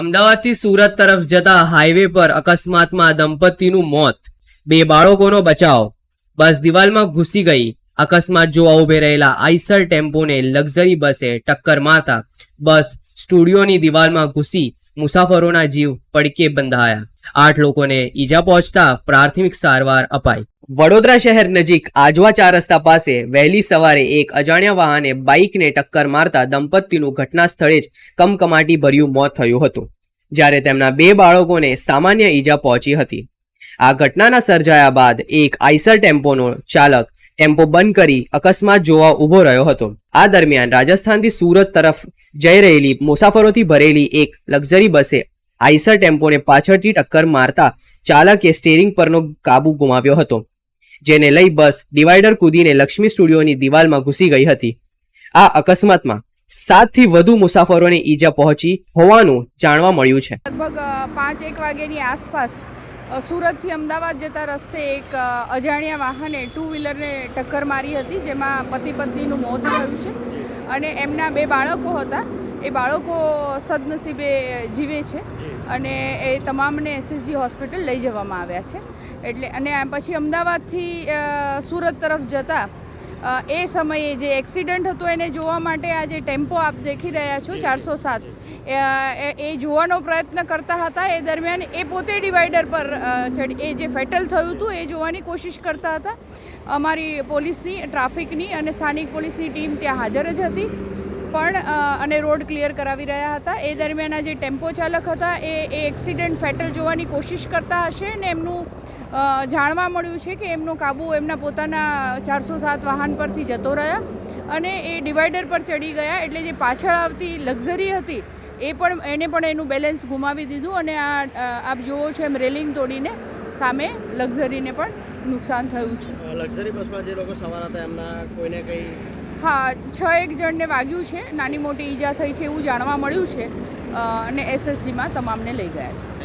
અમદાવાદથી સુરત તરફ જતા હાઈવે પર અકસ્માતમાં દંપતીનું મોત. બે બાળકોનો બચાવ. બસ દિવાલમાં ઘૂસી ગઈ. અકસ્માત જોવા ઉભે રહેલા આઈસર ટેમ્પોને લક્ઝરી બસે ટક્કર મારતા બસ સ્ટુડિયોની દિવાલમાં ઘૂસી મુસાફરોના જીવ પડકે બંધાયા. આઠ લોકોને ઈજા પહોંચતા પ્રાથમિક સારવાર અપાઈ. વડોદરા શહેર નજીક આજવા ચાર રસ્તા પાસે વહેલી સવારે એક અજાણ્યા વાહને બાઇકને ટક્કર મારતા દંપતીનું ઘટના સ્થળે જ કમકમાટી ભર્યું મોત થયું હતું, જ્યારે તેમના બે બાળકોને સામાન્ય ઈજા પહોંચી હતી. આ ઘટનાના સર્જાયા બાદ એક આઈસર ટેમ્પોનો ચાલક ટેમ્પો બંધ કરી અકસ્માત જોવા ઊભો રહ્યો હતો. આ દરમિયાન રાજસ્થાનથી સુરત તરફ જઈ રહેલી મુસાફરોથી ભરેલી એક લક્ઝરી બસે આઈસર ટેમ્પોને પાછળથી ટક્કર મારતા ચાલકે સ્ટેરિંગ પરનો કાબુ ગુમાવ્યો હતો. જેને લઈ બસ ડિવાઈડર કૂદીને લક્ષ્મી સ્ટુડિયોની દિવાલમાં ઘૂસી ગઈ હતી. આ અકસ્માતમાં સાતથી વધુ મુસાફરોને ઈજા પહોંચી હોવાનું જાણવા મળ્યું છે. લગભગ પાંચ એક વાગ્યાની આસપાસ સુરતથી અમદાવાદ જતા રસ્તે એક અજાણ્યા વાહને ટુ વ્હીલરને ટક્કર મારી હતી, જેમાં પતિ પત્નીનું મોત થયું છે. અને એમના બે બાળકો હતા. એ બાળકો સદનસીબે જીવે છે અને એ તમામને એસએસજી હોસ્પિટલ લઈ જવામાં આવ્યા છે. એટલે અને પછી અમદાવાદથી સુરત તરફ જતા એ સમયે જે એક્સિડન્ટ હતો એને જોવા માટે આ જે ટેમ્પો આપ દેખી રહ્યા છો ચારસો સાત એ જોવાનો પ્રયત્ન કરતા હતા. એ દરમિયાન એ પોતે ડિવાઈડર પર ચડી એ જે ફેટલ થયું હતું એ જોવાની કોશિશ કરતા હતા. અમારી પોલીસની ટ્રાફિકની અને સ્થાનિક પોલીસની ટીમ ત્યાં હાજર જ હતી. પણ અને રોડ ક્લિયર કરાવી રહ્યા હતા. એ દરમિયાન જે ટેમ્પો ચાલક હતા, એ એ એક્સિડન્ટ ફેટલ જોવાની કોશિશ કરતા હશે ને એમનું જાણવા મળ્યું છે કે એમનો કાબુ એમના પોતાના ચારસો સાત વાહન પરથી જતો રહ્યા અને એ ડિવાઈડર પર ચડી ગયા. એટલે જે પાછળ આવતી લક્ઝરી હતી, એ પણ, એને પણ એનું બેલેન્સ ગુમાવી દીધું અને આ આપ જુઓ છો એમ રેલિંગ તોડીને સામે લક્ઝરીને પણ નુકસાન થયું છે. લક્ઝરી બસમાં જે લોકો સવાર હતા એમના કોઈને કંઈ હા છ એક જણને વાગ્યું છે. નાની મોટી ઈજા થઈ છે એવું જાણવા મળ્યું છે. અને એસએસસીમાં તમામને લઈ ગયા છે.